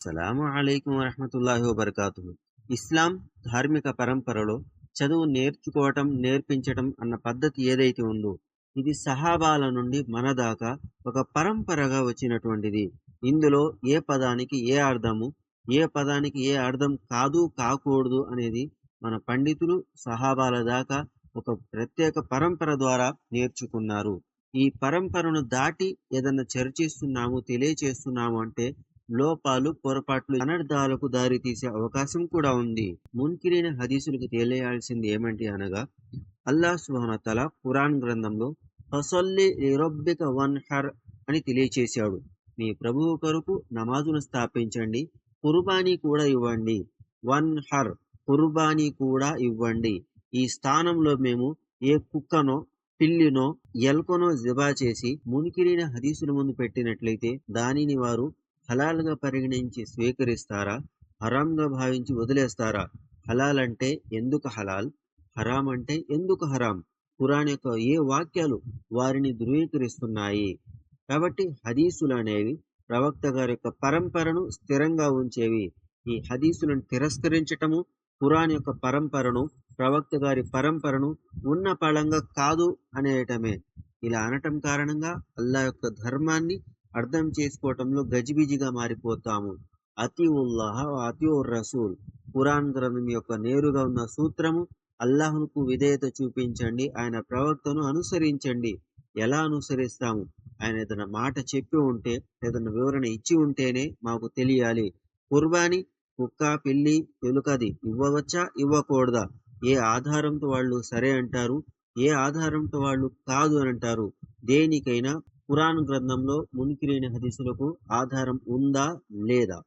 సలాము అలైకుం వరహమతుల్లాహి వబర్కాతు ఇస్లాం ధార్మిక పరంపరలో చదువు నేర్చుకోవటం నేర్పించటం అన్న పద్ధతి ఏదైతే ఉందో ఇది సహాబాల నుండి మన దాకా ఒక పరంపరగా వచ్చినటువంటిది. ఇందులో ఏ పదానికి ఏ అర్థము ఏ పదానికి ఏ అర్థం కాదు కాకూడదు అనేది మన పండితులు సహాబాల దాకా ఒక ప్రత్యేక పరంపర ద్వారా నేర్చుకున్నారు. ఈ పరంపరను దాటి ఏదన్నా చర్చిస్తున్నాము తెలియచేస్తున్నాము అంటే లోపాలు పొరపాట్లు అనర్థాలకు దారి తీసే అవకాశం కూడా ఉంది. మున్కిరైన హదీసులకు తెలియాల్సింది ఏమంటి అనగా అల్లా సుహనతల పురాణ్ గ్రంథంలో ఫసల్లి రొబ్బిక వన్ హర్ అని తెలియచేశాడు. మీ ప్రభువు కొరకు నమాజును స్థాపించండి కుర్బానీ కూడా ఇవ్వండి. వన్ హర్ కుర్బానీ కూడా ఇవ్వండి. ఈ స్థానంలో మేము ఏ కుక్కనో పిల్లినో ఎల్కొనో జిబా చేసి మునికిరిన హదీసుల ముందు పెట్టినట్లయితే దానిని వారు హలాల్గా పరిగణించి స్వీకరిస్తారా? హరాంగా భావించి వదిలేస్తారా? హలాల్ అంటే ఎందుకు హలాల్? హరాం అంటే ఎందుకు హరాం? ఖురాన్ యొక్క ఏ వాక్యాలు వారిని ధృవీకరిస్తున్నాయి? కాబట్టి హదీసులు అనేవి ప్రవక్త గారి యొక్క పరంపరను స్థిరంగా ఉంచేవి. ఈ హదీసులను తిరస్కరించటము ఖురాన్ యొక్క పరంపరను ప్రవక్త గారి పరంపరను ఉన్న పళంగా కాదు అనేయటమే. ఇలా అనటం కారణంగా అల్లా యొక్క ధర్మాన్ని అర్థం చేసుకోవటంలో గజిబిజిగా మారిపోతాము. అతి ఉల్లాహ అతి రసూల్ ఖురాన్ గ్రంథం యొక్క నేరుగా ఉన్న సూత్రము అల్లాహ్కు విధేయత చూపించండి ఆయన ప్రవక్తను అనుసరించండి. ఎలా అనుసరిస్తాము? ఆయన ఏదైనా మాట చెప్పి ఉంటే ఏదైనా వివరణ ఇచ్చి ఉంటేనే మాకు తెలియాలి. కుర్బానీ కుక్క పిల్లి ఎలుకది ఇవ్వవచ్చా? ఇవ్వకూడదా? ఏ ఆధారంతో వాళ్ళు సరే అంటారు? ఏ ఆధారంతో వాళ్ళు కాదు అని అంటారు? దేనికైనా ఖురాన్ గ్రంథంలో మునికిరైన హదీసులకు ఆధారం ఉందా లేదా?